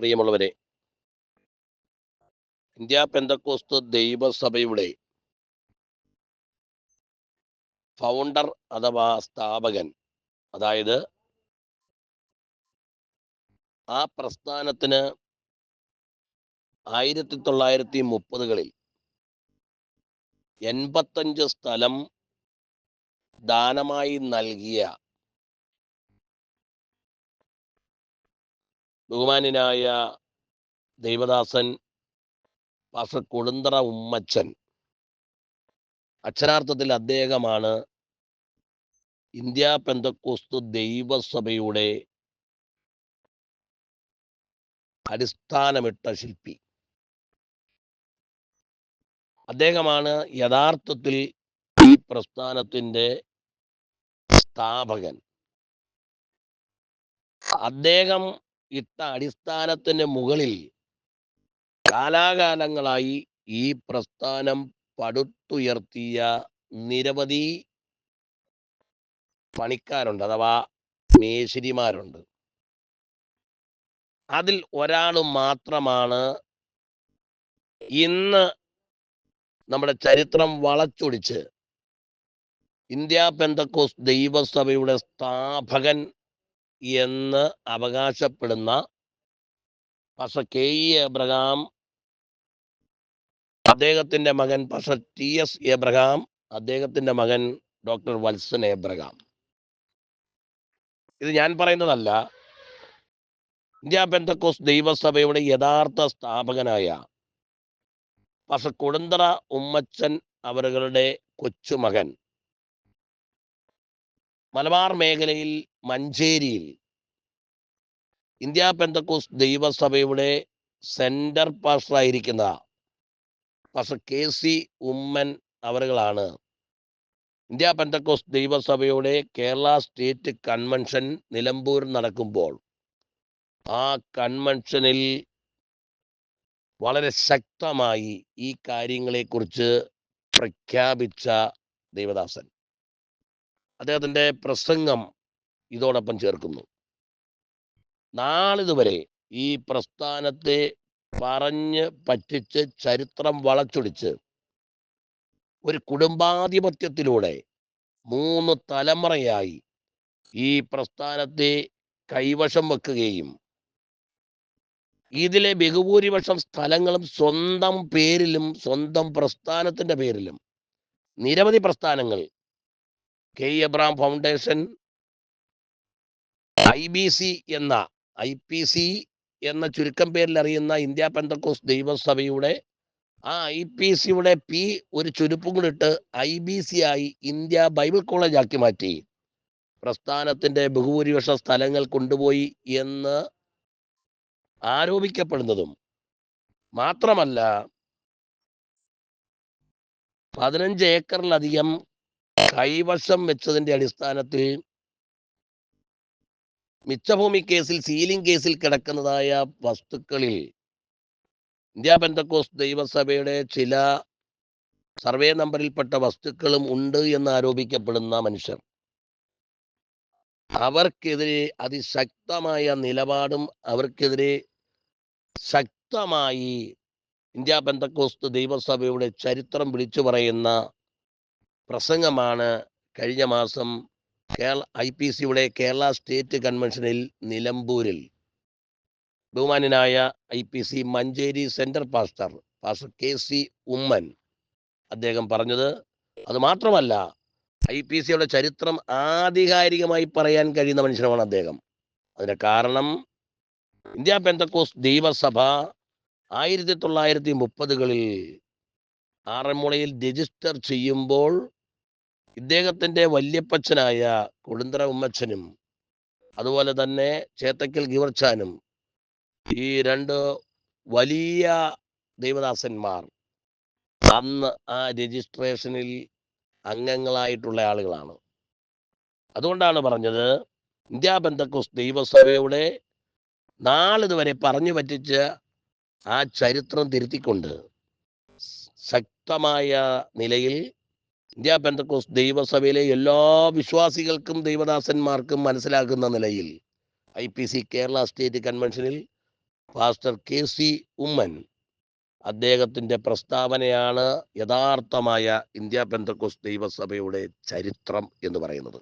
പ്രിയമുള്ളവരെ ഇന്ത്യ പെന്തക്കോസ്ത് ദൈവസഭയുടെ ഫൗണ്ടർ അഥവാ സ്ഥാപകൻ അതായത് ആ പ്രസ്ഥാനത്തിന് ആയിരത്തി തൊള്ളായിരത്തി മുപ്പതുകളിൽ എൺപത്തഞ്ച് സ്ഥലം ദാനമായി നൽകിയ ബഹുമാനായ ദൈവദാസൻ പാസ്റ്റർ കൊടുന്തറ ഉമ്മച്ചൻ. അക്ഷരാർത്ഥത്തിൽ അദ്ദേഹമാണ് ഇന്ത്യ പെന്തക്കോസ്തു ദൈവസഭയുടെ അടിസ്ഥാനമിട്ട ശില്പി. അദ്ദേഹമാണ് യഥാർത്ഥത്തിൽ ഈ പ്രസ്ഥാനത്തിന്റെ സ്ഥാപകൻ. അദ്ദേഹം ഇട്ട അടിസ്ഥാനത്തിന് മുകളിൽ കാലാകാലങ്ങളായി ഈ പ്രസ്ഥാനം പടുത്തുയർത്തിയ നിരവധി പണിക്കാരുണ്ട് അഥവാ മേശിരിമാരുണ്ട്. അതിൽ ഒരാൾ മാത്രമാണ് ഇന്ന് നമ്മുടെ ചരിത്രം വളച്ചൊടിച്ച് ഇന്ത്യ പെന്തക്കോസ് ദൈവസഭയുടെ സ്ഥാപകൻ എന്ന് അവകാശപ്പെടുന്ന പസ കെ ഇ എബ്രഹാം അദ്ദേഹത്തിന്റെ മകൻ പസ ടി എസ് എബ്രഹാം അദ്ദേഹത്തിന്റെ മകൻ ഡോക്ടർ വത്സൻ എബ്രഹാം. ഇത് ഞാൻ പറയുന്നതല്ല. ഇന്ത്യ പെന്തക്കോസ് ദൈവസഭയുടെ യഥാർത്ഥ സ്ഥാപകനായ പസ കൊടുന്തറ ഉമ്മച്ചൻ അവരുടെ കൊച്ചുമകൻ. മലബാർ മേഖലയിൽ മഞ്ചേരിയിൽ. ഇന്ത്യ പെന്തക്കോസ് ദൈവസഭയുടെ സെന്റർ പാസ്റ്ററായിരിക്കുന്ന പാസ്റ്റർ കെ സി ഉമ്മൻ അവരുകളാണ്. ഇന്ത്യ പെന്തക്കോസ് ദൈവസഭയുടെ കേരള സ്റ്റേറ്റ് കൺവെൻഷൻ നിലമ്പൂർ നടക്കുമ്പോൾ ആ കൺവെൻഷനിൽ വളരെ ശക്തമായി ഈ കാര്യങ്ങളെക്കുറിച്ച് പ്രഖ്യാപിച്ച ദേവദാസൻ. അദ്ദേഹത്തിന്റെ പ്രസംഗം ഇതോടൊപ്പം ചേർക്കുന്നു. നാളിതുവരെ ഈ പ്രസ്ഥാനത്തെ പറഞ്ഞ് പറ്റിച്ച് ചരിത്രം വളച്ചൊടിച്ച് ഒരു കുടുംബാധിപത്യത്തിലൂടെ മൂന്ന് തലമുറയായി ഈ പ്രസ്ഥാനത്തെ കൈവശം വെക്കുകയും ഇതിലെ ബഹുഭൂരിപക്ഷം സ്ഥലങ്ങളും സ്വന്തം പേരിലും സ്വന്തം പ്രസ്ഥാനത്തിന്റെ പേരിലും നിരവധി പ്രസ്ഥാനങ്ങൾ K Abraham foundation I B C എന്ന ഐ പി സി എന്ന ചുരുക്കം പേരിൽ അറിയുന്ന ഇന്ത്യ പെന്തക്കോസ് ദൈവസഭയുടെ ആ ഐ പി സിയുടെ പി ഒരു ചുരുപ്പും കൂടി ഇട്ട് ഐ ബി സി ആയി ഇന്ത്യ ബൈബിൾ കോളേജ് ആക്കി മാറ്റി. പ്രസ്ഥാനത്തിന്റെ ബഹുഭൂരിപക്ഷ സ്ഥലങ്ങൾ കൊണ്ടുപോയി എന്ന് ആരോപിക്കപ്പെടുന്നതും മാത്രമല്ല പതിനഞ്ച് ഏക്കറിലധികം കൈവശം വെച്ചതിന്റെ അടിസ്ഥാനത്തിൽ മിച്ചഭൂമി കേസിൽ സീലിംഗ് കേസിൽ കിടക്കുന്നതായ വസ്തുക്കളിൽ ഇന്ത്യ ബന്ധക്കോസ് ദൈവസഭയുടെ ചില സർവേ നമ്പറിൽപ്പെട്ട വസ്തുക്കളും ഉണ്ട് എന്ന് ആരോപിക്കപ്പെടുന്ന മനുഷ്യർ. അവർക്കെതിരെ അതിശക്തമായ നിലപാടും അവർക്കെതിരെ ശക്തമായി ഇന്ത്യ ബന്ധക്കോസ്ത് ദൈവസഭയുടെ ചരിത്രം വിളിച്ചു പറയുന്ന പ്രസംഗമാണ് കഴിഞ്ഞ മാസം കേരള ഐ പി സിയുടെ കേരള സ്റ്റേറ്റ് കൺവെൻഷനിൽ നിലമ്പൂരിൽ ബഹുമാനായ I P C Manjeri centre pastor pastor K C Oommen. അദ്ദേഹം പറഞ്ഞത് അത് മാത്രമല്ല ഐ പി സിയുടെ ചരിത്രം ആധികാരികമായി പറയാൻ കഴിയുന്ന മനുഷ്യനാണ് അദ്ദേഹം. അതിന്റെ കാരണം ഇന്ത്യ പെന്തക്കോസ് ദൈവസഭ ആയിരത്തി തൊള്ളായിരത്തി മുപ്പതുകളിൽ ആറന്മുളയിൽ രജിസ്റ്റർ ചെയ്യുമ്പോൾ ഇദ്ദേഹത്തിന്റെ വല്യപ്പച്ചനായ കൊടുന്തറ ഉമ്മച്ചനും അതുപോലെ തന്നെ ചേത്തക്കൽ ഗിവർച്ചാനും ഈ രണ്ട് വലിയ ദൈവദാസന്മാർ അന്ന് ആ രജിസ്ട്രേഷനിൽ അംഗങ്ങളായിട്ടുള്ള ആളുകളാണ്. അതുകൊണ്ടാണ് പറഞ്ഞത് ഇന്ത്യ ബന്ധക്കോസ് ദൈവസഭയുടെ നാളിതുവരെ പറഞ്ഞു പറ്റിച്ച ആ ചരിത്രം തിരുത്തിക്കൊണ്ട് ശക്തമായ നിലയിൽ ഇന്ത്യ പെന്തക്കോസ് ദൈവസഭയിലെ എല്ലാ വിശ്വാസികൾക്കും ദൈവദാസന്മാർക്കും മനസ്സിലാക്കുന്ന നിലയിൽ I P C Kerala state കൺവെൻഷനിൽ പാസ്റ്റർ കെ സി ഉമ്മൻ അദ്ദേഹത്തിന്റെ പ്രസ്താവനയാണ് യഥാർത്ഥമായ ഇന്ത്യ പെന്തക്കോസ് ദൈവസഭയുടെ ചരിത്രം എന്ന് പറയുന്നത്.